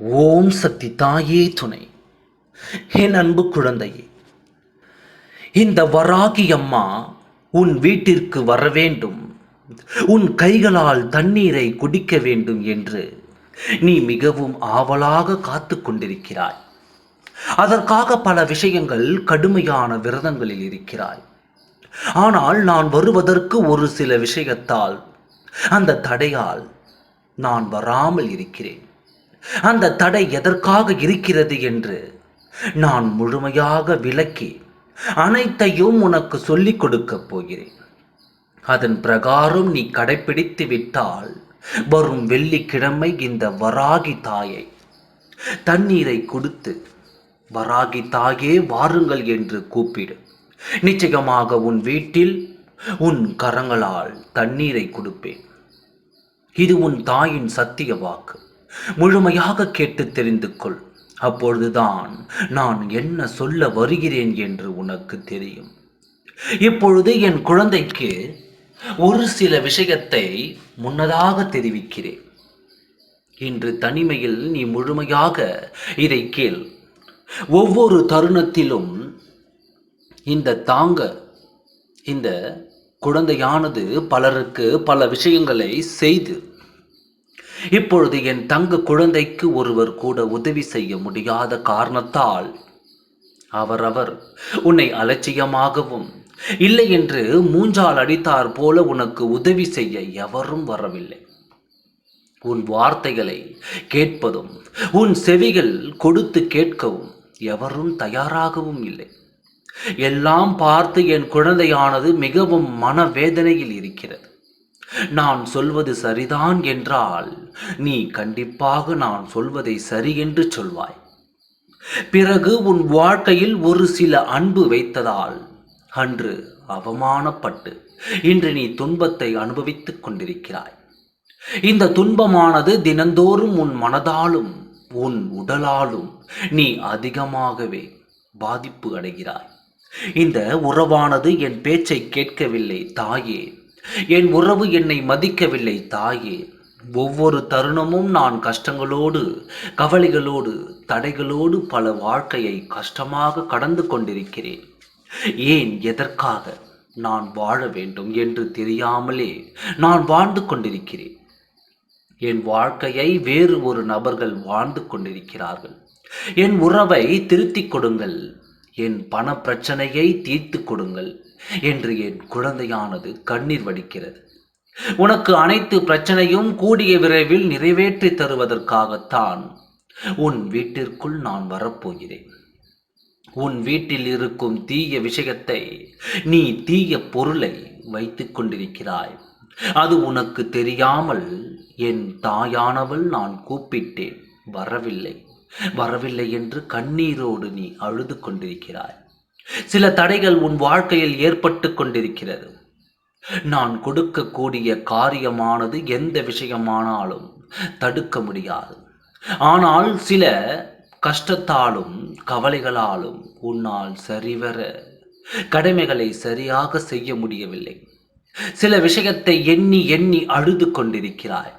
ஓம் சக்தி தாயே துணை. என் அன்பு குழந்தையே இந்த வராகி அம்மா உன் வீட்டிற்கு வர வேண்டும். உன் கைகளால் தண்ணீரை குடிக்க வேண்டும் என்று நீ மிகவும் ஆவலாக காத்து கொண்டிருக்கிறாய். அதற்காக பல விஷயங்கள் கடுமையான விரதங்களில் இருக்கிறாய். ஆனால் நான் வருவதற்கு ஒரு சில விஷயத்தால் அந்த தடையால் நான் வராமல் இருக்கிறேன். அந்த தடை எதற்காக இருக்கிறது என்று நான் முழுமையாக விளக்கி அனைத்தையும் உனக்கு சொல்லிக் கொடுக்கப் போகிறேன். அதன் பிரகாரம் நீ கடைபிடித்து விட்டால் வரும் வெள்ளிக்கிழமை இந்த வராகி தாயை தண்ணீரை கொடுத்து வராகி தாயே வாருங்கள் என்று கூப்பிடு. நிச்சயமாக உன் வீட்டில் உன் கரங்களால் தண்ணீரை கொடுப்பேன். இது உன் தாயின் சத்திய வாக்கு. முழுமையாக கேட்டு தெரிந்து கொள் அப்பொழுதுதான் நான் என்ன சொல்ல வருகிறேன் என்று உனக்கு தெரியும். இப்பொழுது என் குழந்தைக்கு ஒரு சில விஷயத்தை முன்னதாக தெரிவிக்கிறேன். இன்று தனிமையில் நீ முழுமையாக இதை கேள். ஒவ்வொரு தருணத்திலும் இந்த தாங்க இந்த குழந்தையானது பலருக்கு பல விஷயங்களை செய்து இப்பொழுது என் தங்க குழந்தைக்கு ஒருவர் கூட உதவி செய்ய முடியாத காரணத்தால் அவரவர் உன்னை அலட்சியமாகவும் இல்லை என்று மூஞ்சால் அடித்தார் போல உனக்கு உதவி செய்ய எவரும் வரவில்லை. உன் வார்த்தைகளை கேட்பதும் உன் செவிகள் கொடுத்து கேட்கவும் எவரும் தயாராகவும் இல்லை. எல்லாம் பார்த்து என் குழந்தையானது மிகவும் மனவேதனையில் இருக்கிறது. நான் சொல்வது சரிதான் என்றால் நீ கண்டிப்பாக நான் சொல்வதை சரி என்று சொல்வாய். பிறகு உன் வாழ்க்கையில் ஒரு சில அன்பு வைத்ததால் அன்று அவமானப்பட்டு இன்று நீ துன்பத்தை அனுபவித்துக் கொண்டிருக்கிறாய். இந்த துன்பமானது தினந்தோறும் உன் மனதாலும் உன் உடலாலும் நீ அதிகமாகவே பாதிப்பு அடைகிறாய். இந்த உறவானது என் பேச்சை கேட்கவில்லை தாயே என் உறவு என்னை மதிக்கவில்லை தாயே ஒவ்வொரு தருணமும் நான் கஷ்டங்களோடு கவலைகளோடு தடைகளோடு பல வாழ்க்கையை கஷ்டமாக கடந்து கொண்டிருக்கிறேன். ஏன் எதற்காக நான் வாழ வேண்டும் என்று தெரியாமலே நான் வாழ்ந்து கொண்டிருக்கிறேன்? என் வாழ்க்கையை வேறு ஒரு நபர்கள் வாழ்ந்து கொண்டிருக்கிறார்கள். என் உறவை திருத்திக் கொடுங்கள். என் பண பிரச்சனையை தீர்த்து கொடுங்கள். என்று என் குழந்தையானது கண்ணீர் வடிக்கிறது. உனக்கு அனைத்து பிரச்சனையும் கூடிய விரைவில் நிறைவேற்றி தருவதற்காகத்தான் உன் வீட்டிற்குள் நான் வரப்போகிறேன். உன் வீட்டில் இருக்கும் தீய விஷயத்தை நீ தீய பொருளை வைத்துக் கொண்டிருக்கிறாய். அது உனக்கு தெரியாமல் என் தாயானவள் நான் கூப்பிட்டேன். வரவில்லை. வரவில்லை என்று கண்ணீரோடு நீ அழுது கொண்டிருக்கிறாய். சில தடைகள் உன் வாழ்க்கையில் ஏற்பட்டு கொண்டிருக்கிறது. நான் கொடுக்கக்கூடிய காரியமானது எந்த விஷயமானாலும் தடுக்க முடியாது. ஆனால் சில கஷ்டத்தாலும் கவலைகளாலும் உன்னால் சரிவர கடமைகளை சரியாக செய்ய முடியவில்லை. சில விஷயத்தை எண்ணி எண்ணி அழுது கொண்டிருக்கிறாய்.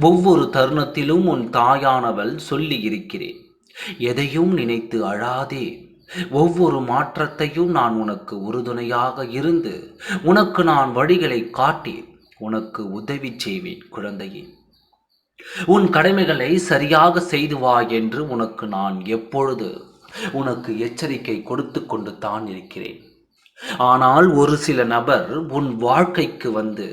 ஒவ்வொரு தருணத்திலும் உன் தாயானவள் சொல்லி இருக்கிறேன் எதையும் நினைத்து அழாதே ஒவ்வொரு மாற்றத்தையும் நான் உனக்கு உறுதுணையாக இருந்து உனக்கு நான் வழிகளை காட்டி உனக்கு உதவி செய்வேன் குழந்தையே. உன் கடமைகளை சரியாக செய்து வா என்று உனக்கு நான் எப்பொழுது உனக்கு எச்சரிக்கை கொடுத்து கொண்டு தான் இருக்கிறேன். ஆனால் ஒரு சில நபர் உன் வாழ்க்கைக்கு வந்து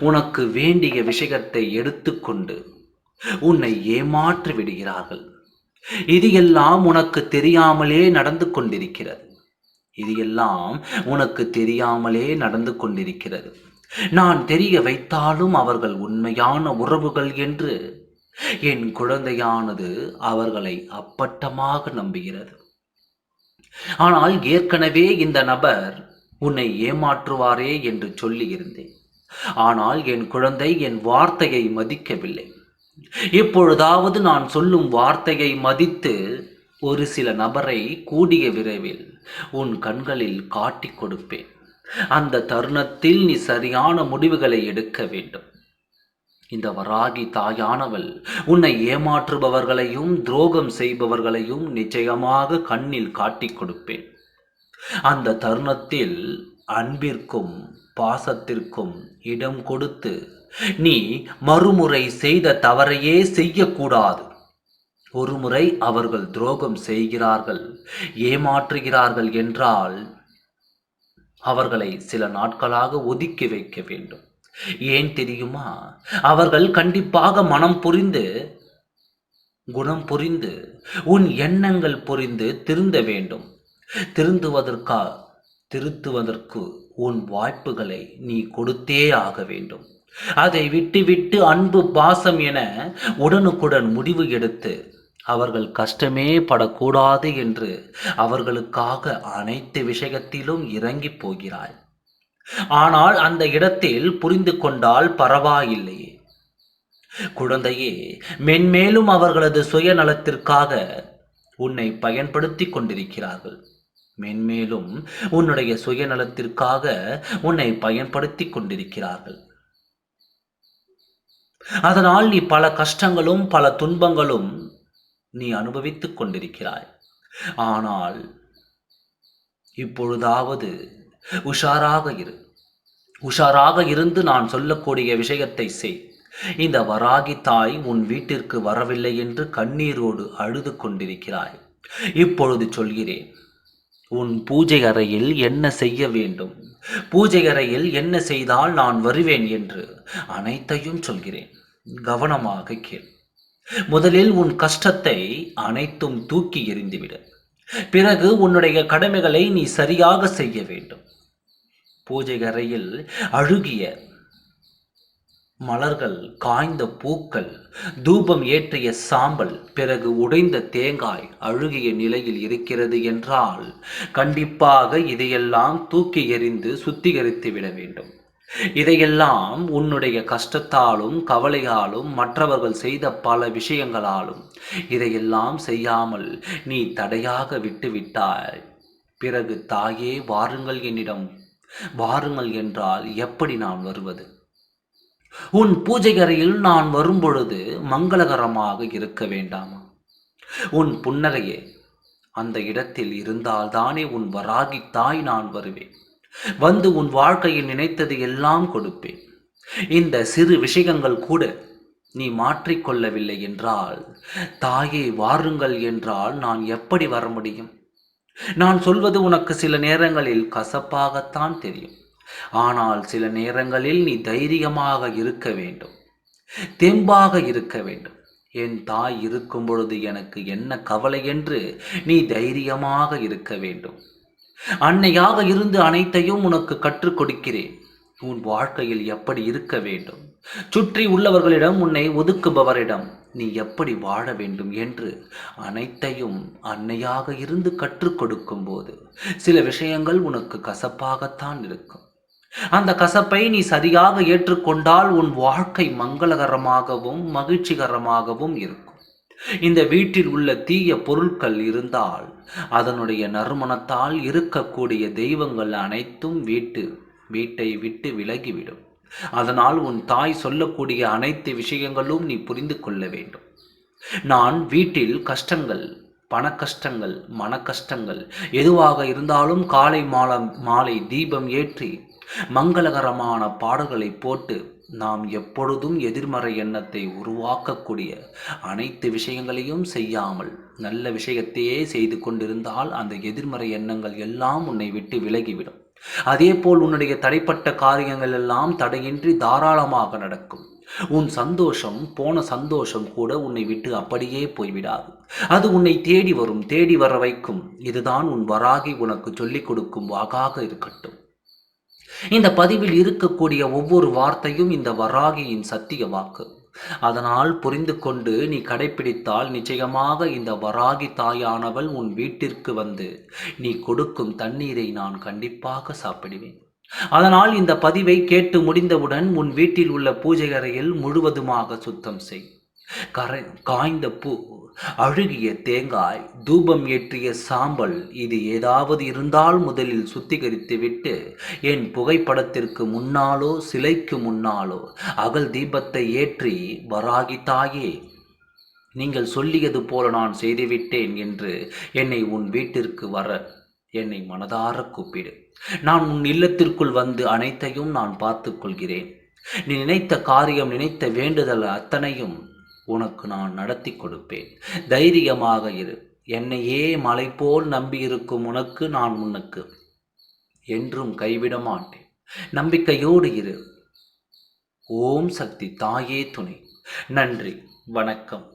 உனக்கு வேண்டிய விஷயத்தை எடுத்துக்கொண்டு உன்னை ஏமாற்றி விடுகிறார்கள். இது எல்லாம் உனக்கு தெரியாமலே நடந்து கொண்டிருக்கிறது. இது எல்லாம் உனக்கு தெரியாமலே நடந்து கொண்டிருக்கிறது. நான் தெரிய வைத்தாலும் அவர்கள் உண்மையான உறவுகள் என்று. என் குழந்தையானது அவர்களை அப்பட்டமாக நம்புகிறது. ஆனால் ஏற்கனவே இந்த நபர் உன்னை ஏமாற்றுவாரே என்று சொல்லியிருந்தேன். ஆனால் என் குழந்தை என் வார்த்தையை மதிக்கவில்லை. இப்பொழுதாவது நான் சொல்லும் வார்த்தையை மதித்து ஒரு சில நபரை கூடிய விரைவில் உன் கண்களில் காட்டிக் கொடுப்பேன். அந்த தருணத்தில் நீ சரியான முடிவுகளை எடுக்க வேண்டும். இந்த வராகி தாயானவள் உன்னை ஏமாற்றுபவர்களையும் துரோகம் செய்பவர்களையும் நிச்சயமாக கண்ணில் காட்டிக் கொடுப்பேன். அந்த தருணத்தில் அன்பிற்கும் பாசத்திற்கும் இடம் கொடுத்து நீ மறுமுறை செய்த தவறையே செய்யக்கூடாது. ஒருமுறை அவர்கள் துரோகம் செய்கிறார்கள் ஏமாற்றுகிறார்கள் என்றால் அவர்களை சில நாட்களாக ஒதுக்கி வைக்க வேண்டும். ஏன் தெரியுமா? அவர்கள் கண்டிப்பாக மனம் புரிந்து குணம் புரிந்து உன் எண்ணங்கள் புரிந்து திருந்த வேண்டும். திருந்துவதற்கா திருத்துவதற்கு உன் வாய்ப்புகளை நீ கொடுத்தே ஆக வேண்டும். அதை விட்டுவிட்டு அன்பு பாசம் என உடனுக்குடன் முடிவு எடுத்து அவர்கள் கஷ்டமே படக்கூடாது என்று அவர்களுக்காக அனைத்து விஷயத்திலும் இறங்கி போகிறாய் ஆனால் அந்த இடத்தில் புரிந்து கொண்டால் பரவாயில்லையே குழந்தையே மென்மேலும் அவர்களது சுயநலத்திற்காக உன்னை பயன்படுத்தி கொண்டிருக்கிறார்கள். மென்மேலும் உன்னுடைய சுயநலத்திற்காக உன்னை பயன்படுத்தி கொண்டிருக்கிறார்கள். அதனால் நீ பல கஷ்டங்களும் பல துன்பங்களும் நீ அனுபவித்துக் கொண்டிருக்கிறாய். ஆனால் இப்பொழுதாவது உஷாராக இரு. உஷாராக இருந்து நான் சொல்லக்கூடிய விஷயத்தை செய். இந்த வராகி தாய் உன் வீட்டிற்கு வரவில்லை என்று கண்ணீரோடு அழுது கொண்டிருக்கிறாய். இப்பொழுது சொல்கிறேன். உன் பூஜை அறையில் என்ன செய்ய வேண்டும்? பூஜை அறையில் என்ன செய்தால் நான் வருவேன் என்று அனைத்தையும் சொல்கிறேன். கவனமாக கேள். முதலில் உன் கஷ்டத்தை அனைத்தும் தூக்கி எறிந்துவிடு. பிறகு உன்னுடைய கடமைகளை நீ சரியாக செய்ய வேண்டும். பூஜை அறையில் அழுகிய மலர்கள் காய்ந்த பூக்கள் தூபம் ஏற்றிய சாம்பல் பிறகு உடைந்த தேங்காய் அழுகிய நிலையில் இருக்கிறது என்றால் கண்டிப்பாக இதையெல்லாம் தூக்கி எறிந்து சுத்திகரித்து விட வேண்டும். இதையெல்லாம் உன்னுடைய கஷ்டத்தாலும் கவலையாலும் மற்றவர்கள் செய்த பல விஷயங்களாலும் இதையெல்லாம் செய்யாமல் நீ தடையாக விட்டுவிட்டாய் பிறகு தாயே வாருங்கள் என்னிடம். வாருங்கள் என்றால் எப்படி நான் வருவது? உன் பூஜைகரையில் நான் வரும்பொழுது மங்களகரமாக இருக்க வேண்டாமா? உன் புன்னகையே அந்த இடத்தில் இருந்தால்தானே உன் வராகி தாய் நான் வருவேன். வந்து உன் வாழ்க்கையில் நினைத்தது எல்லாம் கொடுப்பேன். இந்த சிறு விஷயங்கள் கூட நீ மாற்றிக்கொள்ளவில்லை என்றால் தாயே வாருங்கள் என்றால் நான் எப்படி வர முடியும்? நான் சொல்வது உனக்கு சில நேரங்களில் கசப்பாகத்தான் தெரியும். ஆனால் சில நேரங்களில் நீ தைரியமாக இருக்க வேண்டும். தெம்பாக இருக்க வேண்டும். என் தாய் இருக்கும் பொழுது எனக்கு என்ன கவலை என்று நீ தைரியமாக இருக்க வேண்டும். அன்னையாக இருந்து அனைத்தையும் உனக்கு கற்றுக் கொடுக்கிறேன். உன் வாழ்க்கையில் எப்படி இருக்க வேண்டும்? சுற்றி உள்ளவர்களிடம் உன்னை ஒதுக்குபவரிடம் நீ எப்படி வாழ வேண்டும் என்று அனைத்தையும் அன்னையாக இருந்து கற்றுக் கொடுக்கும் போது சில விஷயங்கள் உனக்கு கசப்பாகத்தான் இருக்கும். அந்த கசப்பை நீ சரியாக ஏற்றுக்கொண்டால் உன் வாழ்க்கை மங்களகரமாகவும் மகிழ்ச்சிகரமாகவும் இருக்கும். இந்த வீட்டில் உள்ள தீய பொருட்கள் இருந்தால் அதனுடைய நறுமணத்தால் இருக்கக்கூடிய தெய்வங்கள் அனைத்தும் வீட்டு வீட்டை விட்டு விலகிவிடும். அதனால் உன் தாய் சொல்லக்கூடிய அனைத்து விஷயங்களும் நீ புரிந்து கொள்ள வேண்டும். நான் வீட்டில் கஷ்டங்கள் பண கஷ்டங்கள் மன கஷ்டங்கள் எதுவாக இருந்தாலும் காலை மாலை மாலை தீபம் ஏற்றி மங்களகரமான பாடல்களை போட்டு நாம் எப்பொழுதும் எதிர்மறை எண்ணத்தை உருவாக்கக்கூடிய அனைத்து விஷயங்களையும் செய்யாமல் நல்ல விஷயத்தையே செய்து கொண்டிருந்தால் அந்த எதிர்மறை எண்ணங்கள் எல்லாம் உன்னை விட்டு விலகிவிடும். அதேபோல் உன்னுடைய தடைப்பட்ட காரியங்கள் எல்லாம் தடையின்றி தாராளமாக நடக்கும். உன் சந்தோஷம் போன சந்தோஷம் கூட உன்னை விட்டு அப்படியே போய்விடாது. அது உன்னை தேடி வரும் தேடி வர வைக்கும். இதுதான் உன் வராகி உனக்கு சொல்லிக் கொடுக்கும் வாகாக இருக்கட்டும். இந்த பதிவில் இருக்கக்கூடிய ஒவ்வொரு வார்த்தையும் இந்த வராகியின் சத்திய வாக்கு. அதனால் புரிந்து கொண்டு நீ கடைபிடித்தால் நிச்சயமாக இந்த வராகி தாயானவள் உன் வீட்டிற்கு வந்து நீ கொடுக்கும் தண்ணீரை நான் கண்டிப்பாக சாப்பிடுவேன். அதனால் இந்த பதிவை கேட்டு முடிந்தவுடன் உன் வீட்டில் உள்ள பூஜை அறையில் முழுவதுமாக சுத்தம் செய். கரை காய்ந்த பூ அழுகிய தேங்காய் தூபம் ஏற்றிய சாம்பல் இது ஏதாவது இருந்தால் முதலில் சுத்திகரித்துவிட்டு என் புகைப்படத்திற்கு முன்னாலோ சிலைக்கு முன்னாலோ அகல் தீபத்தை ஏற்றி வராகி தாயே நீங்கள் சொல்லியது போல நான் செய்துவிட்டேன் என்று என்னை உன் வீட்டிற்கு வர என்னை மனதார கூப்பிடு. நான் உன் இல்லத்திற்குள் வந்து அனைத்தையும் நான் பார்த்து கொள்கிறேன். நீ நினைத்த காரியம் நினைத்த வேண்டுதல் அத்தனையும் உனக்கு நான் நடத்தி கொடுப்பேன். தைரியமாக இரு. என்னையே மலை போல் நம்பியிருக்கும் உனக்கு நான் உனக்கு என்றும் கைவிட மாட்டேன். நம்பிக்கையோடு இரு. ஓம் சக்தி தாயே துணை. நன்றி. வணக்கம்.